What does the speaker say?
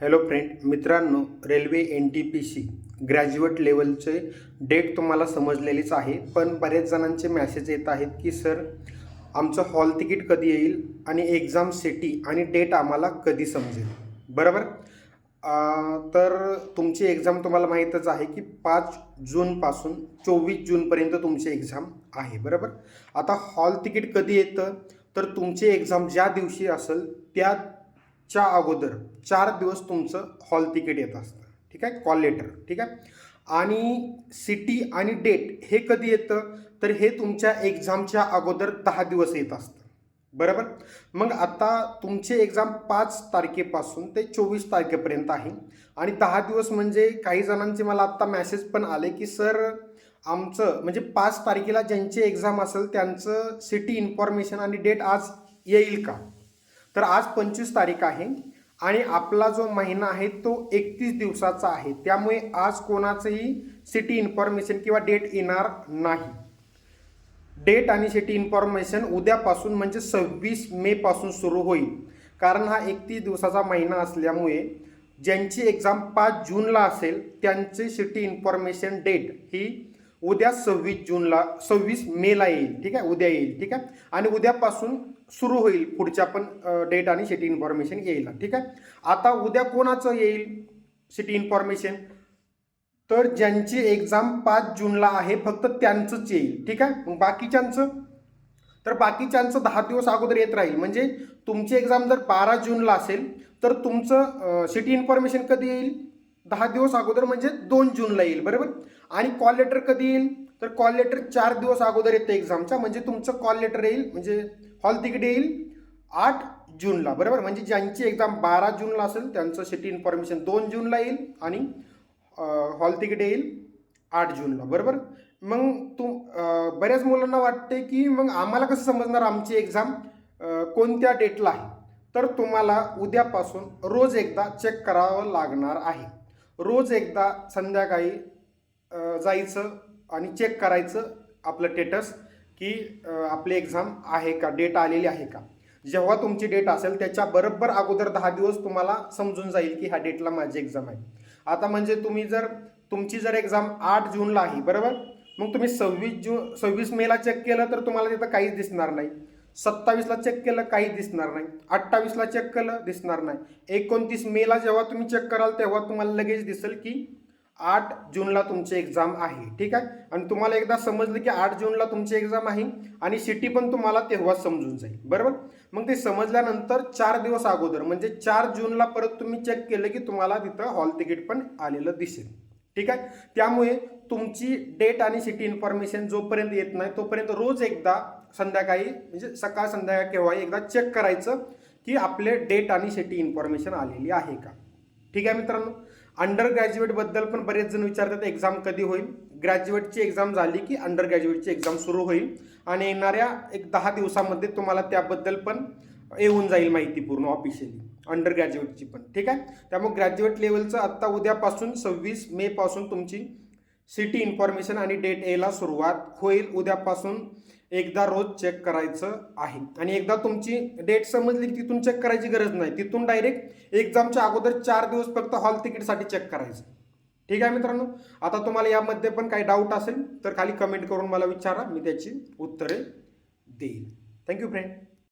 Hello friend मित्रांनो railway N T P C graduate लेवलचे date तुम्हाला समजलेलीच आहे. पण बरेच जणांचे मॅसेज येत आहेत की सर आमचं हॉल तिकीट कधी येईल आणि एक्झाम सिटी आणि डेट आम्हाला कधी समजेल? बरोबर? तर तुमची एक्झाम तुम्हाला माहीतच आहे की पाच जूनपासून चोवीस जूनपर्यंत तुमची एक्झाम आहे. बरोबर? आता हॉल तिकीट कधी येतं? तर तुमची एक्झाम ज्या दिवशी असेल त्या च्या अगोदर चार दिवस तुमचं हॉल तिकीट येत असतं. ठीक आहे? कॉल लेटर ठीक आहे? आणि सिटी आणि डेट हे कधी येतं? तर हे तुमच्या एक्झामच्या अगोदर दहा दिवस येत असतं. बरोबर? मग आता तुमचे एक्झाम पाच तारखेपासून ते चोवीस तारखेपर्यंत आहे. आणि दहा दिवस म्हणजे काही जणांचे मला आत्ता मॅसेज पण आले की सर आमचं म्हणजे पाच तारखेला ज्यांची एक्झाम असेल त्यांचं सिटी इन्फॉर्मेशन आणि डेट आज येईल का? तर आज पंचवीस तारीख आहे आणि आपला जो महिना आहे तो एकतीस दिवसाचा आहे. त्यामुळे आज कोणाचंही सिटी इन्फॉर्मेशन किंवा डेट येणार नाही. डेट आणि सिटी इन्फॉर्मेशन उद्यापासून म्हणजे सव्वीस मेपासून सुरू होईल. कारण हा एकतीस दिवसाचा महिना असल्यामुळे ज्यांची एक्झाम पाच जूनला असेल त्यांची सिटी इन्फॉर्मेशन डेट ही उद्या सव्वीस जूनला सव्वीस मेला येईल. ठीक आहे? उद्या येईल. ठीक आहे? आणि उद्यापासून सुरू होईल पुढच्या पण डेट आणि सिटी इन्फॉर्मेशन येईल. ठीक आहे? आता उद्या कोणाचं येईल सिटी इन्फॉर्मेशन तर ज्यांची एक्झाम पाच जूनला आहे फक्त त्यांचंच येईल. ठीक आहे? मग बाकीच्यांचं? तर बाकीच्यांचं दहा दिवस अगोदर येत राहील. म्हणजे तुमची एक्झाम जर बारा जूनला असेल तर तुमचं सिटी इन्फॉर्मेशन कधी येईल? दहा दिवस अगोदर म्हणजे दोन जूनला येईल. बरोबर? आणि कॉल लेटर कधी येईल? तर कॉल लेटर चार दिवस अगोदर येतं एक्झामच्या म्हणजे तुमचं कॉल लेटर येईल म्हणजे हॉल तिकीट येईल आठ जूनला बरोबर? म्हणजे ज्यांची एक्झाम बारा जूनला असेल त्यांचं सिटी इन्फॉर्मेशन दोन जूनला येईल आणि हॉल तिकीट येईल आठ जूनला बरोबर? मग तू बऱ्याच मुलांना वाटते की मग आम्हाला कसं समजणार आमची एक्झाम कोणत्या डेटला आहे? तर तुम्हाला उद्यापासून रोज एकदा चेक करावं लागणार आहे. रोज एकदा संध्याकाळी जायचं आणि चेक करायचं आपलं टेटस की आपली एक्झाम आहे का? डेट आलेली आहे का? जेव्हा तुमची डेट असेल त्याच्या बरोबर अगोदर दहा दिवस तुम्हाला समजून जाईल की ह्या डेटला माझी एक्झाम आहे. आता म्हणजे तुम्ही जर तुमची जर एक्झाम आठ जूनला आहे बरोबर? मग तुम्ही सव्वीस जून सव्वीस मेला चेक केलं तर तुम्हाला तिथं काहीच दिसणार नाही. सत्तावीसला चेक केलं काही दिसणार नाही. अठ्ठावीसला चेक केलं दिसणार नाही. एकोणतीस मेला जेव्हा तुम्ही चेक कराल तेव्हा तुम्हाला लगेच दिसेल की आठ जूनला तुमची एक्झाम आहे ठीक आहे? आणि तुम्हाला एकदा समजलं की आठ जूनला तुमची एक्झाम आहे आणि सिटी पण तुम्हाला तेव्हाच समजून जाईल बरोबर? मग ते समजल्यानंतर चार दिवस अगोदर म्हणजे चार जूनला परत तुम्ही चेक केलं की तुम्हाला तिथं हॉल तिकीट पण आलेलं दिसेल ठीक आहे? त्यामुळे तुमची डेट आणि सिटी इन्फॉर्मेशन जोपर्यंत येत नाही तोपर्यंत रोज एकदा संध्याकाळी म्हणजे सकाळ संध्याकाळ केव्हाही एकदा चेक करायचं की आपले डेट आणि सिटी इन्फॉर्मेशन आलेली आहे का ठीक आहे मित्रांनो? अंडर ग्रॅज्युएटबद्दल पण बरेच जण विचारतात एक्झाम कधी होईल? ग्रॅज्युएटची एक्झाम झाली की अंडर ग्रॅज्युएटची एक्झाम सुरू होईल आणि येणाऱ्या एक दहा दिवसामध्ये तुम्हाला त्याबद्दल पण येऊन जाईल माहिती पूर्ण ऑफिशियली अंडर ग्रॅज्युएटची पण. ठीक आहे? त्यामुळे ग्रॅज्युएट लेवलचं आत्ता उद्यापासून सव्वीस मेपासून तुमची सिटी इन्फॉर्मेशन आणि डेट एला सुरुवात होईल उद्यापासून एकदा रोज चेक करायचं आहे. आणि एकदा तुमची डेट समजली की तिथून चेक करायची गरज नाही. तिथून डायरेक्ट एक्झामच्या अगोदर चार दिवस फक्त हॉल तिकीटसाठी चेक करायचं. ठीक आहे मित्रांनो? आता तुम्हाला यामध्ये पण काही डाऊट असेल तर खाली कमेंट करून मला विचारा. मी त्याची उत्तरे देईल थँक्यू फ्रेंड